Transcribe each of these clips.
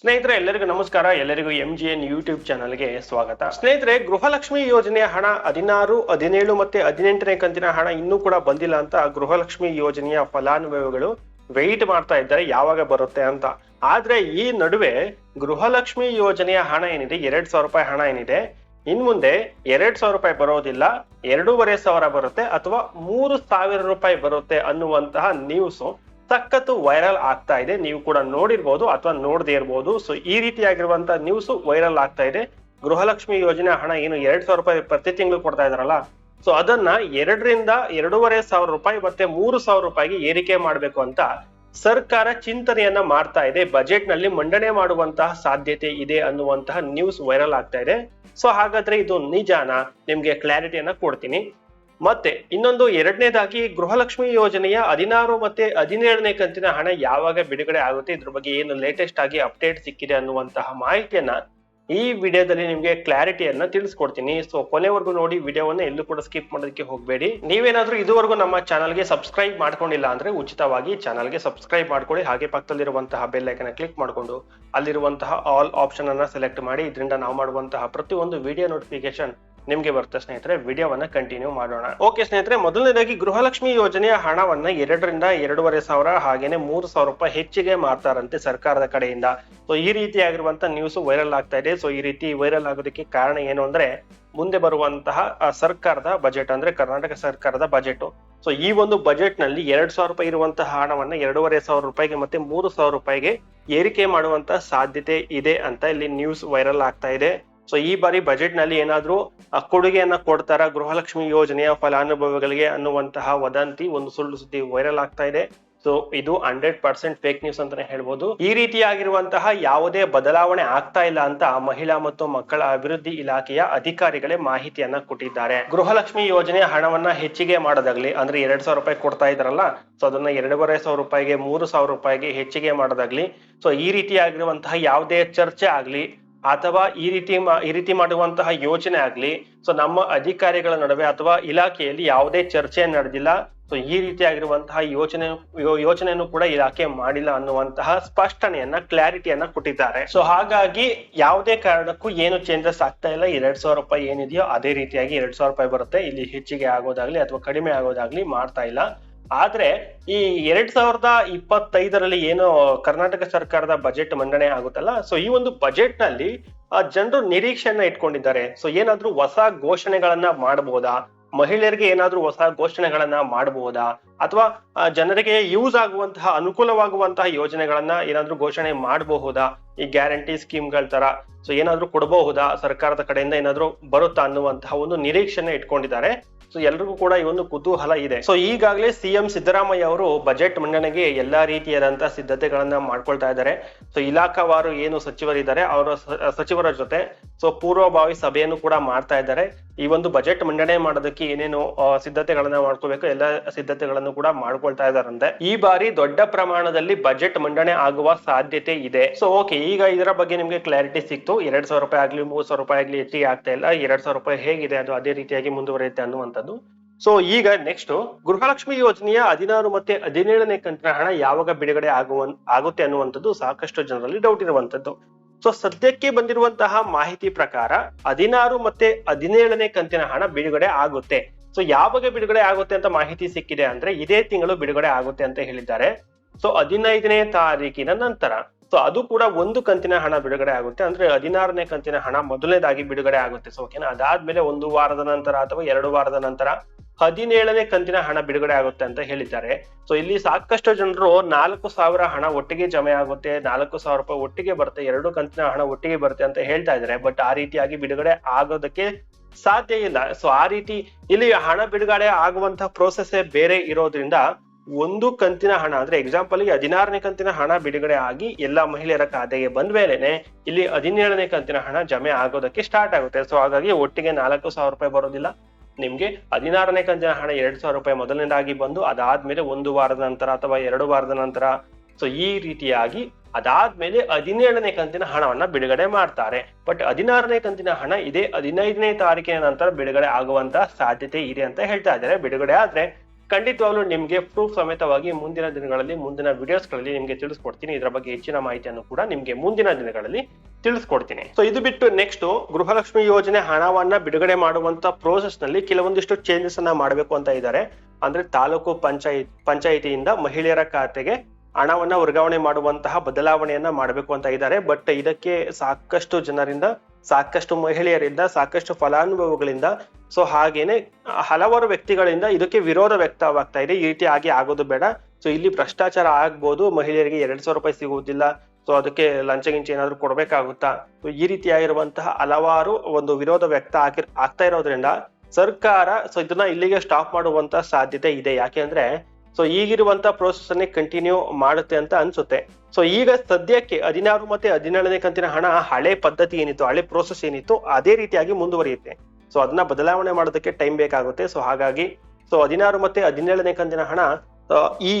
ಸ್ನೇಹಿತರೆ, ಎಲ್ಲರಿಗೂ ನಮಸ್ಕಾರ. ಎಲ್ಲರಿಗೂ ಎಂ ಜಿ ಎನ್ ಯೂಟ್ಯೂಬ್ ಚಾನಲ್ಗೆ ಸ್ವಾಗತ. ಸ್ನೇಹಿತರೆ, ಗೃಹಲಕ್ಷ್ಮಿ ಯೋಜನೆಯ ಹಣ ಹದಿನಾರು, ಹದಿನೇಳು ಮತ್ತೆ ಹದಿನೆಂಟನೇ ಕಂತಿನ ಹಣ ಇನ್ನೂ ಕೂಡ ಬಂದಿಲ್ಲ ಅಂತ ಗೃಹಲಕ್ಷ್ಮಿ ಯೋಜನೆಯ ಫಲಾನುಭವಿಗಳು ವೆಯ್ಟ್ ಮಾಡ್ತಾ ಇದ್ದಾರೆ. ಯಾವಾಗ ಬರುತ್ತೆ ಅಂತ. ಆದ್ರೆ ಈ ನಡುವೆ ಗೃಹಲಕ್ಷ್ಮಿ ಯೋಜನೆಯ ಹಣ ಏನಿದೆ? ಎರಡ್ ಸಾವಿರ ರೂಪಾಯಿ ಹಣ ಏನಿದೆ? ಇನ್ ಮುಂದೆ ಎರಡ್ ಸಾವಿರ ರೂಪಾಯಿ ಬರೋದಿಲ್ಲ. ಎರಡೂವರೆ ಸಾವಿರ ಬರುತ್ತೆ ಅಥವಾ ಮೂರು ಸಾವಿರ ರೂಪಾಯಿ ಬರುತ್ತೆ ಅನ್ನುವಂತಹ ನ್ಯೂಸ್ ಸಖತ್ತು ವೈರಲ್ ಆಗ್ತಾ ಇದೆ. ನೀವು ಕೂಡ ನೋಡಿರ್ಬೋದು ಅಥವಾ ನೋಡದೇ ಇರ್ಬೋದು. ಸೊ ಈ ರೀತಿಯಾಗಿರುವಂತಹ ನ್ಯೂಸ್ ವೈರಲ್ ಆಗ್ತಾ ಇದೆ. ಗೃಹಲಕ್ಷ್ಮಿ ಯೋಜನೆ ಹಣ ಏನು ಎರಡ್ ಸಾವಿರ ರೂಪಾಯಿ ಪ್ರತಿ ತಿಂಗಳು ಕೊಡ್ತಾ ಇದಾರಲ್ಲ ಸೊ ಅದನ್ನ ಎರಡರಿಂದ ಎರಡೂವರೆ ಸಾವಿರ ರೂಪಾಯಿ ಮತ್ತೆ ಮೂರು ಸಾವಿರ ರೂಪಾಯಿಗೆ ಏರಿಕೆ ಮಾಡಬೇಕು ಅಂತ ಸರ್ಕಾರ ಚಿಂತನೆಯನ್ನ ಮಾಡ್ತಾ ಇದೆ. ಬಜೆಟ್ನಲ್ಲಿ ಮಂಡನೆ ಮಾಡುವಂತಹ ಸಾಧ್ಯತೆ ಇದೆ ಅನ್ನುವಂತಹ ನ್ಯೂಸ್ ವೈರಲ್ ಆಗ್ತಾ ಇದೆ. ಸೊ ಹಾಗಾದ್ರೆ ಇದು ನಿಜಾನ? ನಿಮ್ಗೆ ಕ್ಲಾರಿಟಿಯನ್ನ ಕೊಡ್ತೀನಿ. ಮತ್ತೆ ಇನ್ನೊಂದು ಎರಡನೇದಾಗಿ ಗೃಹಲಕ್ಷ್ಮಿ ಯೋಜನೆಯ ಹದಿನಾರು ಮತ್ತೆ ಹದಿನೇಳನೇ ಕಂತಿನ ಹಣ ಯಾವಾಗ ಬಿಡುಗಡೆ ಆಗುತ್ತೆ? ಇದ್ರ ಬಗ್ಗೆ ಏನು ಲೇಟೆಸ್ಟ್ ಆಗಿ ಅಪ್ಡೇಟ್ ಸಿಕ್ಕಿದೆ ಅನ್ನುವಂತಹ ಮಾಹಿತಿಯನ್ನ ಈ ವಿಡಿಯೋದಲ್ಲಿ ನಿಮಗೆ ಕ್ಲಾರಿಟಿಯನ್ನ ತಿಳಿಸ್ಕೊಡ್ತೀನಿ. ಸೊ ಕೊನೆವರೆಗೂ ನೋಡಿ ವಿಡಿಯೋವನ್ನ ಎಲ್ಲೂ ಕೂಡ ಸ್ಕಿಪ್ ಮಾಡೋದಕ್ಕೆ ಹೋಗಬೇಡಿ. ನೀವೇನಾದ್ರೂ ಇದುವರೆಗೂ ನಮ್ಮ ಚಾನಲ್ಗೆ ಸಬ್ಸ್ಕ್ರೈಬ್ ಮಾಡ್ಕೊಂಡಿಲ್ಲ ಅಂದ್ರೆ ಉಚಿತವಾಗಿ ಚಾನಲ್ಗೆ ಸಬ್ಸ್ಕ್ರೈಬ್ ಮಾಡ್ಕೊಳ್ಳಿ. ಹಾಗೆ ಪಕ್ಕದಲ್ಲಿರುವಂತಹ ಬೆಲ್ ಐಕನ್ ಕ್ಲಿಕ್ ಮಾಡಿಕೊಂಡು ಅಲ್ಲಿರುವಂತಹ ಆಲ್ ಆಪ್ಷನ್ ಅನ್ನ ಸೆಲೆಕ್ಟ್ ಮಾಡಿ. ಇದರಿಂದ ನಾವು ಮಾಡುವಂತಹ ಪ್ರತಿಯೊಂದು ವಿಡಿಯೋ ನೋಟಿಫಿಕೇಶನ್ ನಿಮ್ಗೆ ಬರುತ್ತೆ ಸ್ನೇಹಿತರೆ, ವಿಡಿಯೋವನ್ನ ಕಂಟಿನ್ಯೂ ಮಾಡೋಣ. ಓಕೆ ಸ್ನೇಹಿತರೆ, ಮೊದಲನೇದಾಗಿ ಗೃಹಲಕ್ಷ್ಮಿ ಯೋಜನೆಯ ಹಣವನ್ನ ಎರಡರಿಂದ ಎರಡೂವರೆ ಸಾವಿರ ಹಾಗೇನೆ ಮೂರು ಸಾವಿರ ರೂಪಾಯಿ ಹೆಚ್ಚಿಗೆ ಮಾಡ್ತಾರಂತೆ ಸರ್ಕಾರದ ಕಡೆಯಿಂದ. ಸೊ ಈ ರೀತಿಯಾಗಿರುವಂತಹ ನ್ಯೂಸ್ ವೈರಲ್ ಆಗ್ತಾ ಇದೆ. ಸೊ ಈ ರೀತಿ ವೈರಲ್ ಆಗೋದಕ್ಕೆ ಕಾರಣ ಏನು ಅಂದ್ರೆ, ಮುಂದೆ ಬರುವಂತಹ ಸರ್ಕಾರದ ಬಜೆಟ್ ಅಂದ್ರೆ ಕರ್ನಾಟಕ ಸರ್ಕಾರದ ಬಜೆಟ್ ಸೊ ಈ ಒಂದು ಬಜೆಟ್ನಲ್ಲಿ ಎರಡ್ ಸಾವಿರ ರೂಪಾಯಿ ಇರುವಂತಹ ಹಣವನ್ನ ಎರಡೂವರೆ ಸಾವಿರ ರೂಪಾಯಿಗೆ ಮತ್ತೆ ಮೂರು ಸಾವಿರ ರೂಪಾಯಿಗೆ ಏರಿಕೆ ಮಾಡುವಂತಹ ಸಾಧ್ಯತೆ ಇದೆ ಅಂತ ಇಲ್ಲಿ ನ್ಯೂಸ್ ವೈರಲ್ ಆಗ್ತಾ ಇದೆ. ಸೊ ಈ ಬಾರಿ ಬಜೆಟ್ನಲ್ಲಿ ಏನಾದ್ರೂ ಕೊಡುಗೆಯನ್ನ ಕೊಡ್ತಾರ, ಗೃಹಲಕ್ಷ್ಮಿ ಯೋಜನೆಯ ಫಲಾನುಭವಿಗಳಿಗೆ ಅನ್ನುವಂತಹ ವದಂತಿ ಒಂದು ಸುಳ್ಳು ಸುದ್ದಿ ವೈರಲ್ ಆಗ್ತಾ ಇದೆ. ಸೊ ಇದು ಹಂಡ್ರೆಡ್ ಪರ್ಸೆಂಟ್ ಫೇಕ್ ನ್ಯೂಸ್ ಅಂತಾನೆ ಹೇಳ್ಬೋದು. ಈ ರೀತಿಯಾಗಿರುವಂತಹ ಯಾವುದೇ ಬದಲಾವಣೆ ಆಗ್ತಾ ಇಲ್ಲ ಅಂತ ಮಹಿಳಾ ಮತ್ತು ಮಕ್ಕಳ ಅಭಿವೃದ್ಧಿ ಇಲಾಖೆಯ ಅಧಿಕಾರಿಗಳೇ ಮಾಹಿತಿಯನ್ನ ಕೊಟ್ಟಿದ್ದಾರೆ. ಗೃಹಲಕ್ಷ್ಮಿ ಯೋಜನೆ ಹಣವನ್ನ ಹೆಚ್ಚಿಗೆ ಮಾಡೋದಾಗ್ಲಿ, ಅಂದ್ರೆ ಎರಡ್ ಸಾವಿರ ರೂಪಾಯಿ ಕೊಡ್ತಾ ಇದಾರಲ್ಲ ಸೊ ಅದನ್ನ ಎರಡೂವರೆ ಸಾವಿರ ರೂಪಾಯಿಗೆ, ಮೂರು ಸಾವಿರ ರೂಪಾಯಿಗೆ ಹೆಚ್ಚಿಗೆ ಮಾಡೋದಾಗ್ಲಿ ಸೊ ಈ ರೀತಿಯಾಗಿರುವಂತಹ ಯಾವುದೇ ಚರ್ಚೆ ಆಗ್ಲಿ ಅಥವಾ ಈ ರೀತಿ ಈ ರೀತಿ ಮಾಡುವಂತಹ ಯೋಚನೆ ಆಗ್ಲಿ ಸೊ ನಮ್ಮ ಅಧಿಕಾರಿಗಳ ನಡುವೆ ಅಥವಾ ಇಲಾಖೆಯಲ್ಲಿ ಯಾವುದೇ ಚರ್ಚೆ ನಡೆದಿಲ್ಲ ಸೊ ಈ ರೀತಿಯಾಗಿರುವಂತಹ ಯೋಚನೆ ಯೋಚನೆಯನ್ನು ಕೂಡ ಇಲಾಖೆ ಮಾಡಿಲ್ಲ ಅನ್ನುವಂತಹ ಸ್ಪಷ್ಟನೆಯನ್ನ, ಕ್ಲಾರಿಟಿಯನ್ನ ಕೊಟ್ಟಿದ್ದಾರೆ. ಸೊ ಹಾಗಾಗಿ ಯಾವುದೇ ಕಾರಣಕ್ಕೂ ಏನು ಚೇಂಜಸ್ ಆಗ್ತಾ ಇಲ್ಲ. ಎರಡ್ ಸಾವಿರ ರೂಪಾಯಿ ಏನಿದೆಯೋ ಅದೇ ರೀತಿಯಾಗಿ ಎರಡ್ ಸಾವಿರ ರೂಪಾಯಿ ಬರುತ್ತೆ. ಇಲ್ಲಿ ಹೆಚ್ಚಿಗೆ ಆಗೋದಾಗ್ಲಿ ಅಥವಾ ಕಡಿಮೆ ಆಗೋದಾಗ್ಲಿ ಮಾಡ್ತಾ ಇಲ್ಲ. ಆದ್ರೆ ಈ ಎರಡ್ ಸಾವಿರದ ಇಪ್ಪತ್ತೈದರಲ್ಲಿ ಏನು ಕರ್ನಾಟಕ ಸರ್ಕಾರದ ಬಜೆಟ್ ಮಂಡನೆ ಆಗುತ್ತಲ್ಲ? ಸೊ ಈ ಒಂದು ಬಜೆಟ್ನಲ್ಲಿ, ಆ ಜನರು ನಿರೀಕ್ಷೆಯನ್ನ ಇಟ್ಕೊಂಡಿದ್ದಾರೆ. ಸೊ ಏನಾದ್ರೂ ಹೊಸ ಘೋಷಣೆಗಳನ್ನ ಮಾಡಬಹುದಾ ಮಹಿಳೆಯರಿಗೆ ಏನಾದ್ರೂ ಹೊಸ ಘೋಷಣೆಗಳನ್ನ ಮಾಡಬಹುದಾ ಅಥವಾ ಜನರಿಗೆ ಯೂಸ್ ಆಗುವಂತಹ, ಅನುಕೂಲವಾಗುವಂತಹ ಯೋಜನೆಗಳನ್ನ ಏನಾದ್ರೂ ಘೋಷಣೆ ಮಾಡಬಹುದಾ? ಈ ಗ್ಯಾರಂಟಿ ಸ್ಕೀಮ್ಗಳ ತರ. ಸೊ ಏನಾದ್ರೂ ಕೊಡಬಹುದಾ? ಸರ್ಕಾರದ ಕಡೆಯಿಂದ ಏನಾದ್ರೂ ಬರುತ್ತಾ ಅನ್ನುವಂತಹ ಒಂದು ನಿರೀಕ್ಷೆನ ಇಟ್ಕೊಂಡಿದ್ದಾರೆ. ಸೊ ಎಲ್ರಿಗೂ ಕೂಡ ಈ ಒಂದು ಕುತೂಹಲ ಇದೆ. ಸೊ ಈಗಾಗಲೇ ಸಿಎಂ ಸಿದ್ದರಾಮಯ್ಯ ಅವರು ಬಜೆಟ್ ಮಂಡನೆಗೆ ಎಲ್ಲಾ ರೀತಿಯಾದಂತಹ ಸಿದ್ಧತೆಗಳನ್ನ ಮಾಡ್ಕೊಳ್ತಾ ಇದ್ದಾರೆ. ಸೊ ಇಲಾಖಾವಾರು ಏನು ಸಚಿವರಿದ್ದಾರೆ, ಅವರ ಸಚಿವರ ಜೊತೆ ಸೊ ಪೂರ್ವಭಾವಿ ಸಭೆಯನ್ನು ಕೂಡ ಮಾಡ್ತಾ ಇದ್ದಾರೆ. ಈ ಒಂದು ಬಜೆಟ್ ಮಂಡನೆ ಮಾಡೋದಕ್ಕೆ ಏನೇನು ಸಿದ್ಧತೆಗಳನ್ನ ಮಾಡ್ಕೋಬೇಕು, ಎಲ್ಲ ಸಿದ್ಧತೆಗಳನ್ನು ಕೂಡ ಮಾಡ್ಕೊಳ್ತಾ ಇದಾರಂತೆ ಈ ಬಾರಿ ದೊಡ್ಡ ಪ್ರಮಾಣದಲ್ಲಿ ಬಜೆಟ್ ಮಂಡನೆ ಆಗುವ ಸಾಧ್ಯತೆ ಇದೆ. ಸೊ ಓಕೆ ಈಗ ಇದರ ಬಗ್ಗೆ ನಿಮ್ಗೆ ಕ್ಲಾರಿಟಿ ಸಿಕ್ತು. ಎರಡ್ ಸಾವಿರ ರೂಪಾಯಿ ಆಗ್ಲಿ, ಮೂರ್ ಸಾವಿರ ರೂಪಾಯಿ ಆಗ್ಲಿ ಹೆಚ್ಚಿಗೆ ಆಗ್ತಾ ಇಲ್ಲ. ಎರಡ್ ಸಾವಿರ ರೂಪಾಯಿ ಹೇಗಿದೆ, ಅದು ಅದೇ ರೀತಿಯಾಗಿ ಮುಂದುವರಿಯುತ್ತೆ ಅನ್ನುವಂಥದ್ದು. ಸೊ ಈಗ ನೆಕ್ಸ್ಟ್ ಗೃಹಲಕ್ಷ್ಮಿ ಯೋಜನೆಯ ಹದಿನಾರು ಮತ್ತೆ ಹದಿನೇಳನೇ ಕಂತಿನ ಹಣ ಯಾವಾಗ ಬಿಡುಗಡೆ ಆಗುವ ಆಗುತ್ತೆ ಅನ್ನುವಂಥದ್ದು ಸಾಕಷ್ಟು ಜನರಲ್ಲಿ ಡೌಟ್ ಇರುವಂತದ್ದು ಸೊ ಸದ್ಯಕ್ಕೆ ಬಂದಿರುವಂತಹ ಮಾಹಿತಿ ಪ್ರಕಾರ ಹದಿನಾರು ಮತ್ತೆ ಹದಿನೇಳನೇ ಕಂತಿನ ಹಣ ಬಿಡುಗಡೆ ಆಗುತ್ತೆ. ಸೊ ಯಾವಾಗ ಬಿಡುಗಡೆ ಆಗುತ್ತೆ ಅಂತ ಮಾಹಿತಿ ಸಿಕ್ಕಿದೆ ಅಂದ್ರೆ ಇದೇ ತಿಂಗಳು ಬಿಡುಗಡೆ ಆಗುತ್ತೆ ಅಂತ ಹೇಳಿದ್ದಾರೆ. ಸೊ ಹದಿನೈದನೇ ತಾರೀಕಿನ ನಂತರ. ಸೊ ಅದು ಕೂಡ ಒಂದು ಕಂತಿನ ಹಣ ಬಿಡುಗಡೆ ಆಗುತ್ತೆ ಅಂದ್ರೆ ಹದಿನಾರನೇ ಕಂತಿನ ಹಣ ಮೊದಲನೇದಾಗಿ ಬಿಡುಗಡೆ ಆಗುತ್ತೆ. ಸೊ ಓಕೆನಾ ಅದಾದ್ಮೇಲೆ ಒಂದು ವಾರದ ನಂತರ ಅಥವಾ ಎರಡು ವಾರದ ನಂತರ ಹದಿನೇಳನೇ ಕಂತಿನ ಹಣ ಬಿಡುಗಡೆ ಆಗುತ್ತೆ ಅಂತ ಹೇಳಿದ್ದಾರೆ. ಸೊ ಇಲ್ಲಿ ಸಾಕಷ್ಟು ಜನರು ನಾಲ್ಕು ಸಾವಿರ ಹಣ ಒಟ್ಟಿಗೆ ಜಮೆ ಆಗುತ್ತೆ, ನಾಲ್ಕು ಸಾವಿರ ರೂಪಾಯಿ ಒಟ್ಟಿಗೆ ಬರುತ್ತೆ, ಎರಡು ಕಂತಿನ ಹಣ ಒಟ್ಟಿಗೆ ಬರುತ್ತೆ ಅಂತ ಹೇಳ್ತಾ ಇದ್ದಾರೆ. ಬಟ್ ಆ ರೀತಿಯಾಗಿ ಬಿಡುಗಡೆ ಆಗೋದಕ್ಕೆ ಸಾಧ್ಯ ಇಲ್ಲ. ಸೊ ಆ ರೀತಿ ಇಲ್ಲಿ ಹಣ ಬಿಡುಗಡೆ ಆಗುವಂತಹ ಪ್ರೋಸೆಸ್ ಬೇರೆ ಇರೋದ್ರಿಂದ ಒಂದು ಕಂತಿನ ಹಣ, ಅಂದ್ರೆ ಎಕ್ಸಾಂಪಲ್ಗೆ ಹದಿನಾರನೇ ಕಂತಿನ ಹಣ ಬಿಡುಗಡೆ ಆಗಿ ಎಲ್ಲಾ ಮಹಿಳೆಯರ ಖಾತೆಗೆ ಬಂದ ಮೇಲೆನೆ ಇಲ್ಲಿ ಹದಿನೇಳನೇ ಕಂತಿನ ಹಣ ಜಮೆ ಆಗೋದಕ್ಕೆ ಸ್ಟಾರ್ಟ್ ಆಗುತ್ತೆ. ಸೊ ಹಾಗಾಗಿ ಒಟ್ಟಿಗೆ ನಾಲ್ಕು ಸಾವಿರ ರೂಪಾಯಿ ಬರೋದಿಲ್ಲ. ನಿಮ್ಗೆ ಹದಿನಾರನೇ ಕಂತಿನ ಹಣ ಎರಡ್ ಸಾವಿರ ರೂಪಾಯಿ ಮೊದಲನೇದಾಗಿ ಬಂದು ಅದಾದ್ಮೇಲೆ ಒಂದು ವಾರದ ನಂತರ ಅಥವಾ ಎರಡು ವಾರದ ನಂತರ. ಸೊ ಈ ರೀತಿಯಾಗಿ ಅದಾದ್ಮೇಲೆ ಹದಿನೇಳನೇ ಕಂತಿನ ಹಣವನ್ನ ಬಿಡುಗಡೆ ಮಾಡ್ತಾರೆ. ಬಟ್ ಹದಿನಾರನೇ ಕಂತಿನ ಹಣ ಇದೇ ಹದಿನೈದನೇ ತಾರೀಕಿನ ನಂತರ ಬಿಡುಗಡೆ ಆಗುವಂತ ಸಾಧ್ಯತೆ ಇದೆ ಅಂತ ಹೇಳ್ತಾ ಇದ್ದಾರೆ. ಬಿಡುಗಡೆ ಆದ್ರೆ ಖಂಡಿತವಾಗ್ಲೂ ನಿಮ್ಗೆ ಪ್ರೂಫ್ ಸಮೇತವಾಗಿ ಮುಂದಿನ ದಿನಗಳಲ್ಲಿ, ಮುಂದಿನ ವಿಡಿಯೋಸ್ಗಳಲ್ಲಿ ನಿಮ್ಗೆ ತಿಳಿಸ್ಕೊಡ್ತೀನಿ. ಇದರ ಬಗ್ಗೆ ಹೆಚ್ಚಿನ ಮಾಹಿತಿಯನ್ನು ಕೂಡ ನಿಮ್ಗೆ ಮುಂದಿನ ದಿನಗಳಲ್ಲಿ ತಿಳಿಸ್ಕೊಡ್ತೀನಿ. ಸೊ ಇದು ಬಿಟ್ಟು ನೆಕ್ಸ್ಟ್ ಗೃಹಲಕ್ಷ್ಮಿ ಯೋಜನೆ ಹಣವನ್ನ ಬಿಡುಗಡೆ ಮಾಡುವಂತ ಪ್ರೋಸೆಸ್ನಲ್ಲಿ ಕೆಲವೊಂದಿಷ್ಟು ಚೇಂಜಸ್ ಅನ್ನ ಮಾಡಬೇಕು ಅಂತ ಇದ್ದಾರೆ ಅಂದ್ರೆ ತಾಲೂಕು ಪಂಚಾಯತ್, ಪಂಚಾಯಿತಿಯಿಂದ ಮಹಿಳೆಯರ ಖಾತೆಗೆ ಹಣವನ್ನ ವರ್ಗಾವಣೆ ಮಾಡುವಂತಹ ಬದಲಾವಣೆಯನ್ನ ಮಾಡಬೇಕು ಅಂತ ಇದ್ದಾರೆ ಬಟ್ ಇದಕ್ಕೆ ಸಾಕಷ್ಟು ಜನರಿಂದ, ಸಾಕಷ್ಟು ಮಹಿಳೆಯರಿಂದ, ಸಾಕಷ್ಟು ಫಲಾನುಭವಿಗಳಿಂದ ಸೊ ಹಾಗೇನೆ ಹಲವಾರು ವ್ಯಕ್ತಿಗಳಿಂದ ಇದಕ್ಕೆ ವಿರೋಧ ವ್ಯಕ್ತವಾಗ್ತಾ ಇದೆ. ಈ ರೀತಿ ಆಗಿ ಆಗೋದು ಬೇಡ. ಸೊ ಇಲ್ಲಿ ಭ್ರಷ್ಟಾಚಾರ ಆಗ್ಬೋದು, ಮಹಿಳೆಯರಿಗೆ ಎರಡ್ ಸಾವಿರ ರೂಪಾಯಿ ಸಿಗುವುದಿಲ್ಲ. ಸೊ ಅದಕ್ಕೆ ಲಂಚ ಗಿಂಚ ಏನಾದ್ರು ಕೊಡ್ಬೇಕಾಗುತ್ತಾ? ಸೊ ಈ ರೀತಿಯಾಗಿರುವಂತಹ ಹಲವಾರು ಒಂದು ವಿರೋಧ ವ್ಯಕ್ತ ಆಗಿ, ಆಗ್ತಾ ಇರೋದ್ರಿಂದ ಸರ್ಕಾರ ಸೊ ಇದನ್ನ ಇಲ್ಲಿಗೆ ಸ್ಟಾಪ್ ಮಾಡುವಂತ ಸಾಧ್ಯತೆ ಇದೆ. ಯಾಕೆಂದ್ರೆ ಸೊ ಈಗಿರುವಂತ ಪ್ರೋಸೆಸ್ ಅನ್ನೇ ಕಂಟಿನ್ಯೂ ಮಾಡುತ್ತೆ ಅಂತ ಅನ್ಸುತ್ತೆ. ಸೊ ಈಗ ಸದ್ಯಕ್ಕೆ ಹದಿನಾರು ಮತ್ತೆ ಹದಿನೇಳನೇ ಕಂತಿನ ಹಣ ಹಳೆ ಪದ್ಧತಿ ಏನಿತ್ತು, ಹಳೆ ಪ್ರೋಸೆಸ್ ಏನಿತ್ತು, ಅದೇ ರೀತಿಯಾಗಿ ಮುಂದುವರಿಯುತ್ತೆ. ಸೊ ಅದನ್ನ ಬದಲಾವಣೆ ಮಾಡೋದಕ್ಕೆ ಟೈಮ್ ಬೇಕಾಗುತ್ತೆ. ಸೊ ಹಾಗಾಗಿ ಸೊ ಹದಿನಾರು ಮತ್ತೆ ಹದಿನೇಳನೇ ಕಂತಿನ ಹಣ ಈ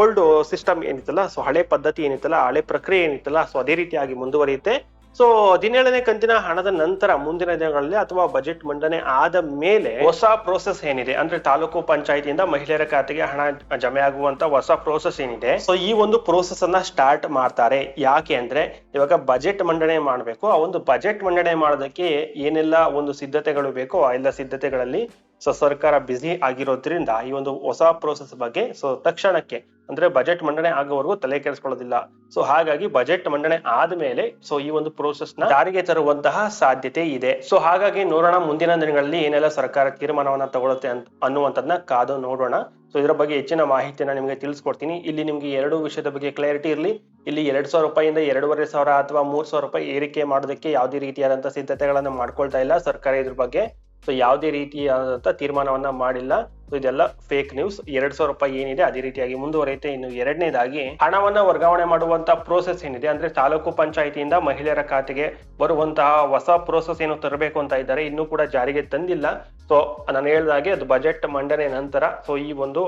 ಓಲ್ಡ್ ಸಿಸ್ಟಮ್ ಏನಿತ್ತಲ್ಲ ಸೊ ಹಳೆ ಪದ್ಧತಿ ಏನಿತ್ತಲ್ಲ, ಹಳೆ ಪ್ರಕ್ರಿಯೆ ಏನಿತ್ತಲ್ಲ ಸೊ ಅದೇ ರೀತಿಯಾಗಿ ಮುಂದುವರಿಯುತ್ತೆ. ಸೊ ಹದಿನೇಳನೇ ಕಂತಿನ ಹಣದ ನಂತರ ಮುಂದಿನ ದಿನಗಳಲ್ಲಿ ಅಥವಾ ಬಜೆಟ್ ಮಂಡನೆ ಆದ ಮೇಲೆ ಹೊಸ ಪ್ರೋಸೆಸ್ ಏನಿದೆ? ಅಂದ್ರೆ ತಾಲೂಕು ಪಂಚಾಯತಿಯಿಂದ ಮಹಿಳೆಯರ ಖಾತೆಗೆ ಹಣ ಜಮೆ ಆಗುವಂತ ಹೊಸ ಪ್ರೋಸೆಸ್ ಏನಿದೆ? ಸೊ ಈ ಒಂದು ಪ್ರೋಸೆಸ್ ಅನ್ನ ಸ್ಟಾರ್ಟ್ ಮಾಡ್ತಾರೆ. ಯಾಕೆ ಅಂದ್ರೆ ಇವಾಗ ಬಜೆಟ್ ಮಂಡನೆ ಮಾಡಬೇಕು. ಆ ಒಂದು ಬಜೆಟ್ ಮಂಡನೆ ಮಾಡೋದಕ್ಕೆ ಏನೆಲ್ಲ ಒಂದು ಸಿದ್ಧತೆಗಳು ಬೇಕೋ, ಆ ಎಲ್ಲ ಸಿದ್ಧತೆಗಳಲ್ಲಿ ಸೊ ಸರ್ಕಾರ ಬ್ಯುಸಿ ಆಗಿರೋದ್ರಿಂದ ಈ ಒಂದು ಹೊಸ ಪ್ರೋಸೆಸ್ ಬಗ್ಗೆ ಸೊ ತಕ್ಷಣಕ್ಕೆ ಅಂದ್ರೆ ಬಜೆಟ್ ಮಂಡನೆ ಆಗೋವರೆಗೂ ತಲೆ ಕೆಡಿಸ್ಕೊಳ್ಳೋದಿಲ್ಲ. ಸೊ ಹಾಗಾಗಿ ಬಜೆಟ್ ಮಂಡನೆ ಆದ್ಮೇಲೆ ಸೊ ಈ ಒಂದು ಪ್ರೋಸೆಸ್ನ ಜಾರಿಗೆ ತರುವಂತಹ ಸಾಧ್ಯತೆ ಇದೆ. ಸೊ ಹಾಗಾಗಿ ನೋಡೋಣ ಮುಂದಿನ ದಿನಗಳಲ್ಲಿ ಏನೆಲ್ಲ ಸರ್ಕಾರ ತೀರ್ಮಾನವನ್ನ ತಗೊಳುತ್ತೆ ಅಂತ ಅನ್ನುವಂಥದ್ದನ್ನ ಕಾದು ನೋಡೋಣ. ಸೊ ಇದರ ಬಗ್ಗೆ ಹೆಚ್ಚಿನ ಮಾಹಿತಿನ ನಿಮಗೆ ತಿಳಿಸ್ಕೊಡ್ತೀನಿ. ಇಲ್ಲಿ ನಿಮ್ಗೆ ಎರಡು ವಿಷಯದ ಬಗ್ಗೆ ಕ್ಲಾರಿಟಿ ಇರಲಿ. ಇಲ್ಲಿ ಎರಡ್ ಸಾವಿರ ರೂಪಾಯಿಂದ ಎರಡೂವರೆ ಸಾವಿರ ಅಥವಾ ಮೂರ್ ಸಾವಿರ ರೂಪಾಯಿ ಏರಿಕೆ ಮಾಡೋದಕ್ಕೆ ಯಾವುದೇ ರೀತಿಯಾದಂತಹ ಸಿದ್ಧತೆಗಳನ್ನು ಮಾಡ್ಕೊಳ್ತಾ ಇಲ್ಲ ಸರ್ಕಾರ ಇದ್ರ ಬಗ್ಗೆ. ಸೊ ಯಾವುದೇ ರೀತಿಯಾದಂತ ತೀರ್ಮಾನವನ್ನ ಮಾಡಿಲ್ಲ. ಸೊ ಇದೆಲ್ಲ ಫೇಕ್ ನ್ಯೂಸ್ ಎರಡ್ ಸಾವಿರ ರೂಪಾಯಿ ಏನಿದೆ, ಅದೇ ರೀತಿಯಾಗಿ ಮುಂದುವರೆಯುತ್ತೆ. ಇನ್ನು ಎರಡನೇದಾಗಿ, ಹಣವನ್ನ ವರ್ಗಾವಣೆ ಮಾಡುವಂತ ಪ್ರೋಸೆಸ್ ಏನಿದೆ, ಅಂದ್ರೆ ತಾಲೂಕು ಪಂಚಾಯಿತಿಯಿಂದ ಮಹಿಳೆಯರ ಖಾತೆಗೆ ಬರುವಂತಹ ಹೊಸ ಪ್ರೋಸೆಸ್ ಏನು ತರಬೇಕು ಅಂತ ಇದ್ದಾರೆ, ಇನ್ನೂ ಕೂಡ ಜಾರಿಗೆ ತಂದಿಲ್ಲ. ಸೊ ನಾನು ಹೇಳಿದಾಗೆ ಅದು ಬಜೆಟ್ ಮಂಡನೆ ನಂತರ ಸೊ ಈ ಒಂದು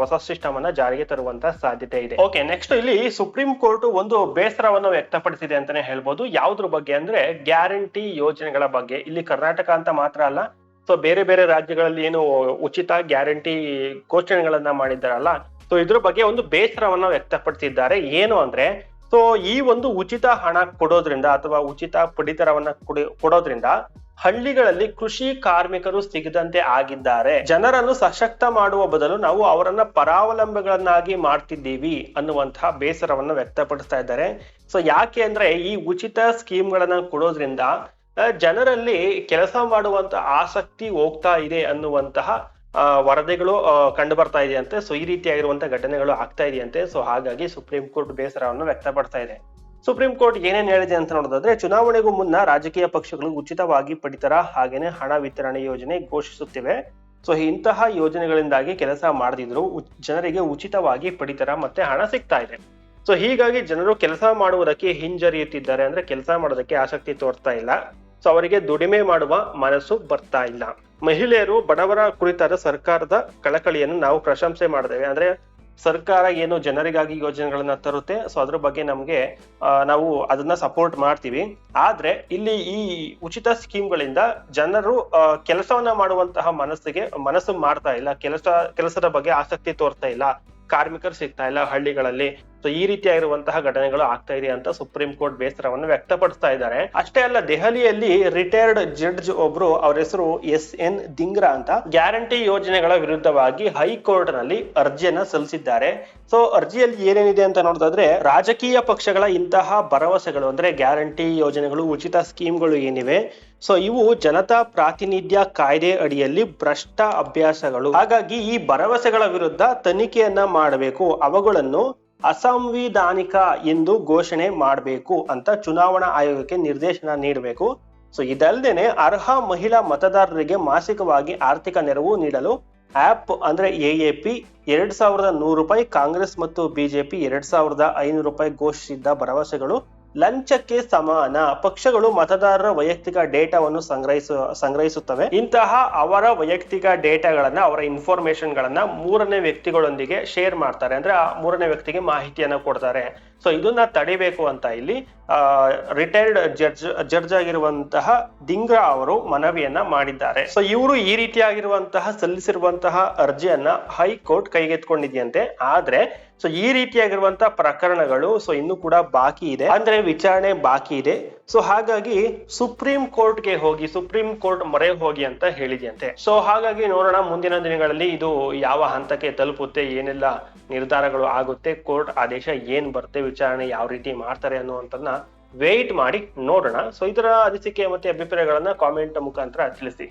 ಹೊಸ ಸಿಸ್ಟಮ್ ಅನ್ನ ಜಾರಿಗೆ ತರುವಂತ ಸಾಧ್ಯತೆ ಇದೆ. ಓಕೆ ನೆಕ್ಸ್ಟ್ ಇಲ್ಲಿ ಸುಪ್ರೀಂ ಕೋರ್ಟ್ ಒಂದು ಬೇಸರವನ್ನು ವ್ಯಕ್ತಪಡಿಸಿದೆ ಅಂತಾನೆ ಹೇಳ್ಬೋದು. ಯಾವ್ದ್ರ ಬಗ್ಗೆ ಅಂದ್ರೆ ಗ್ಯಾರಂಟಿ ಯೋಜನೆಗಳ ಬಗ್ಗೆ. ಇಲ್ಲಿ ಕರ್ನಾಟಕ ಅಂತ ಮಾತ್ರ ಅಲ್ಲ ಸೊ ಬೇರೆ ಬೇರೆ ರಾಜ್ಯಗಳಲ್ಲಿ ಏನು ಉಚಿತ ಗ್ಯಾರಂಟಿ ಘೋಷಣೆಗಳನ್ನ ಮಾಡಿದ್ದಾರಲ್ಲ ಸೊ ಇದ್ರ ಬಗ್ಗೆ ಒಂದು ಬೇಸರವನ್ನ ವ್ಯಕ್ತಪಡಿಸಿದ್ದಾರೆ. ಏನು ಅಂದ್ರೆ ಸೊ ಈ ಒಂದು ಉಚಿತ ಹಣ ಕೊಡೋದ್ರಿಂದ ಅಥವಾ ಉಚಿತ ಪಡಿತರವನ್ನ ಕೊಡಿ- ಕೊಡೋದ್ರಿಂದ ಹಳ್ಳಿಗಳಲ್ಲಿ ಕೃಷಿ ಕಾರ್ಮಿಕರು ಸಿಗದಂತೆ ಆಗಿದ್ದಾರೆ. ಜನರನ್ನು ಸಶಕ್ತ ಮಾಡುವ ಬದಲು ನಾವು ಅವರನ್ನ ಪರಾವಲಂಬಿಗಳನ್ನಾಗಿ ಮಾಡ್ತಿದ್ದೀವಿ ಅನ್ನುವಂತಹ ಬೇಸರವನ್ನ ವ್ಯಕ್ತಪಡಿಸ್ತಾ ಇದ್ದಾರೆ. ಸೊ ಯಾಕೆ ಅಂದ್ರೆ ಈ ಉಚಿತ ಸ್ಕೀಮ್ಗಳನ್ನ ಕೊಡೋದ್ರಿಂದ ಜನರಲ್ಲಿ ಕೆಲಸ ಮಾಡುವಂತ ಆಸಕ್ತಿ ಹೋಗ್ತಾ ಇದೆ ಅನ್ನುವಂತಹ ವರದಿಗಳು ಕಂಡು ಬರ್ತಾ ಇದೆಯಂತೆ. ಸೊ, ಈ ರೀತಿಯಾಗಿರುವಂತಹ ಘಟನೆಗಳು ಆಗ್ತಾ ಇದೆಯಂತೆ. ಸೊ, ಹಾಗಾಗಿ ಸುಪ್ರೀಂ ಕೋರ್ಟ್ ಬೇಸರವನ್ನು ವ್ಯಕ್ತಪಡ್ತಾ ಇದೆ. ಸುಪ್ರೀಂ ಕೋರ್ಟ್ ಏನೇನ್ ಹೇಳಿದೆ ಅಂತ ನೋಡೋದಾದ್ರೆ, ಚುನಾವಣೆಗೂ ಮುನ್ನ ರಾಜಕೀಯ ಪಕ್ಷಗಳು ಉಚಿತವಾಗಿ ಪಡಿತರ ಹಾಗೇನೆ ಹಣ ವಿತರಣೆ ಯೋಜನೆ ಘೋಷಿಸುತ್ತಿವೆ. ಸೊ, ಇಂತಹ ಯೋಜನೆಗಳಿಂದಾಗಿ ಕೆಲಸ ಮಾಡದಿದ್ರು ಜನರಿಗೆ ಉಚಿತವಾಗಿ ಪಡಿತರ ಮತ್ತೆ ಹಣ ಸಿಗ್ತಾ ಇದೆ. ಸೊ ಹೀಗಾಗಿ ಜನರು ಕೆಲಸ ಮಾಡುವುದಕ್ಕೆ ಹಿಂಜರಿಯುತ್ತಿದ್ದಾರೆ ಅಂದ್ರೆ ಕೆಲಸ ಮಾಡೋದಕ್ಕೆ ಆಸಕ್ತಿ ತೋರ್ತಾ ಇಲ್ಲ. ಸೊ ಅವರಿಗೆ ದುಡಿಮೆ ಮಾಡುವ ಮನಸ್ಸು ಬರ್ತಾ ಇಲ್ಲ. ಮಹಿಳೆಯರು ಬಡವರ ಕುರಿತಾದ ಸರ್ಕಾರದ ಕಳಕಳಿಯನ್ನು ನಾವು ಪ್ರಶಂಸೆ ಮಾಡ್ತೇವೆ. ಅಂದ್ರೆ ಸರ್ಕಾರ ಏನು ಜನರಿಗಾಗಿ ಯೋಜನೆಗಳನ್ನ ತರುತ್ತೆ ಸೊ ಅದ್ರ ಬಗ್ಗೆ ನಮ್ಗೆ ನಾವು ಅದನ್ನ ಸಪೋರ್ಟ್ ಮಾಡ್ತೀವಿ. ಆದ್ರೆ ಇಲ್ಲಿ ಈ ಉಚಿತ ಸ್ಕೀಮ್ಗಳಿಂದ ಜನರು ಕೆಲಸವನ್ನ ಮಾಡುವಂತಹ ಮನಸ್ಸಿಗೆ, ಮನಸ್ಸು ಮಾಡ್ತಾ ಇಲ್ಲ. ಕೆಲಸ, ಕೆಲಸದ ಬಗ್ಗೆ ಆಸಕ್ತಿ ತೋರ್ತಾ ಇಲ್ಲ. ಕಾರ್ಮಿಕರು ಸಿಗ್ತಾ ಇಲ್ಲ ಹಳ್ಳಿಗಳಲ್ಲಿ. ಸೊ ಈ ರೀತಿಯಾಗಿರುವಂತಹ ಘಟನೆಗಳು ಆಗ್ತಾ ಇದೆ ಅಂತ ಸುಪ್ರೀಂ ಕೋರ್ಟ್ ಬೇಸರವನ್ನು ವ್ಯಕ್ತಪಡಿಸ್ತಾ ಇದ್ದಾರೆ. ಅಷ್ಟೇ ಅಲ್ಲ, ದೆಹಲಿಯಲ್ಲಿ ರಿಟೈರ್ಡ್ ಜಡ್ಜ್ ಒಬ್ರು ಅವರ ಹೆಸರು ಎಸ್ ಎನ್ ದಿಂಗ್ರಾ ಅಂತ ಗ್ಯಾರಂಟಿ ಯೋಜನೆಗಳ ವಿರುದ್ಧವಾಗಿ ಹೈಕೋರ್ಟ್ನಲ್ಲಿ ಅರ್ಜಿಯನ್ನ ಸಲ್ಲಿಸಿದ್ದಾರೆ. ಸೊ ಅರ್ಜಿಯಲ್ಲಿ ಏನೇನಿದೆ ಅಂತ ನೋಡೋದಾದ್ರೆ, ರಾಜಕೀಯ ಪಕ್ಷಗಳ ಇಂತಹ ಭರವಸೆಗಳು, ಅಂದ್ರೆ ಗ್ಯಾರಂಟಿ ಯೋಜನೆಗಳು, ಉಚಿತ ಸ್ಕೀಮ್ಗಳು ಏನಿವೆ ಸೊ ಇವು ಜನತಾ ಪ್ರಾತಿನಿಧ್ಯ ಕಾಯ್ದೆ ಅಡಿಯಲ್ಲಿ ಭ್ರಷ್ಟ ಅಭ್ಯಾಸಗಳು. ಹಾಗಾಗಿ ಈ ಭರವಸೆಗಳ ವಿರುದ್ಧ ತನಿಖೆಯನ್ನ ಮಾಡಬೇಕು. ಅವುಗಳನ್ನು ಅಸಂವಿಧಾನಿಕ ಎಂದು ಘೋಷಣೆ ಮಾಡಬೇಕು ಅಂತ ಚುನಾವಣಾ ಆಯೋಗಕ್ಕೆ ನಿರ್ದೇಶನ ನೀಡಬೇಕು. ಸೊ ಇದಲ್ಲದೆ ಅರ್ಹ ಮಹಿಳಾ ಮತದಾರರಿಗೆ ಮಾಸಿಕವಾಗಿ ಆರ್ಥಿಕ ನೆರವು ನೀಡಲು ಆಪ್ ಅಂದ್ರೆ ಪಿ ಎರಡ್ ಸಾವಿರದ ನೂರು ರೂಪಾಯಿ, ಕಾಂಗ್ರೆಸ್ ಮತ್ತು ಬಿಜೆಪಿ ಎರಡ್ ಸಾವಿರದ ಐನೂರು ರೂಪಾಯಿ ಘೋಷಿಸಿದ್ದ ಭರವಸೆಗಳು ಲಂಚಕ್ಕೆ ಸಮಾನ. ಪಕ್ಷಗಳು ಮತದಾರರ ವೈಯಕ್ತಿಕ ಡೇಟಾವನ್ನು ಸಂಗ್ರಹಿಸ, ಸಂಗ್ರಹಿಸುತ್ತವೆ. ಇಂತಹ ಅವರ ವೈಯಕ್ತಿಕ ಡೇಟಾಗಳನ್ನ, ಅವರ ಇನ್ಫಾರ್ಮೇಶನ್ ಗಳನ್ನ ಮೂರನೇ ವ್ಯಕ್ತಿಗಳೊಂದಿಗೆ ಶೇರ್ ಮಾಡ್ತಾರೆ. ಅಂದ್ರೆ ಆ ಮೂರನೇ ವ್ಯಕ್ತಿಗೆ ಮಾಹಿತಿಯನ್ನು ಕೊಡ್ತಾರೆ. ಸೊ ಇದನ್ನ ತಡಿಬೇಕು ಅಂತ ಇಲ್ಲಿ ರಿಟೈರ್ಡ್ ಜಡ್ಜ್ ಜಡ್ಜ್ ಆಗಿರುವಂತಹ ದಿಂಗ್ರಾ ಅವರು ಮನವಿಯನ್ನ ಮಾಡಿದ್ದಾರೆ. ಸೊ ಇವರು ಈ ರೀತಿಯಾಗಿರುವಂತಹ, ಸಲ್ಲಿಸಿರುವಂತಹ ಅರ್ಜಿಯನ್ನ ಹೈಕೋರ್ಟ್ ಕೈಗೆತ್ಕೊಂಡಿದೆಯಂತೆ ಆದ್ರೆ ಸೊ ಈ ರೀತಿಯಾಗಿರುವಂತಹ ಪ್ರಕರಣಗಳು ಸೊ ಇನ್ನು ಕೂಡ ಬಾಕಿ ಇದೆ. ಅಂದ್ರೆ, ವಿಚಾರಣೆ ಬಾಕಿ ಇದೆ. ಸೊ ಹಾಗಾಗಿ ಸುಪ್ರೀಂ ಕೋರ್ಟ್ಗೆ ಹೋಗಿ, ಸುಪ್ರೀಂ ಕೋರ್ಟ್ ಮೊರೆ ಹೋಗಿ ಅಂತ ಹೇಳಿದೆಯಂತೆ. ಸೊ ಹಾಗಾಗಿ ನೋಡೋಣ, ಮುಂದಿನ ದಿನಗಳಲ್ಲಿ ಇದು ಯಾವ ಹಂತಕ್ಕೆ ತಲುಪುತ್ತೆ, ಏನೆಲ್ಲ ನಿರ್ಧಾರಗಳು ಆಗುತ್ತೆ, ಕೋರ್ಟ್ ಆದೇಶ ಏನ್ ಬರುತ್ತೆ, ವಿಚಾರಣೆ ಯಾವ ರೀತಿ ಮಾಡ್ತಾರೆ ಅನ್ನುವಂಥದ್ದನ್ನ ವೇಟ್ ಮಾಡಿ ನೋಡೋಣ. ಸೊ ಇದರ ಅನಿಸಿಕೆ ಮತ್ತೆ ಅಭಿಪ್ರಾಯಗಳನ್ನ ಕಾಮೆಂಟ್ ಮುಖಾಂತರ ತಿಳಿಸಿ.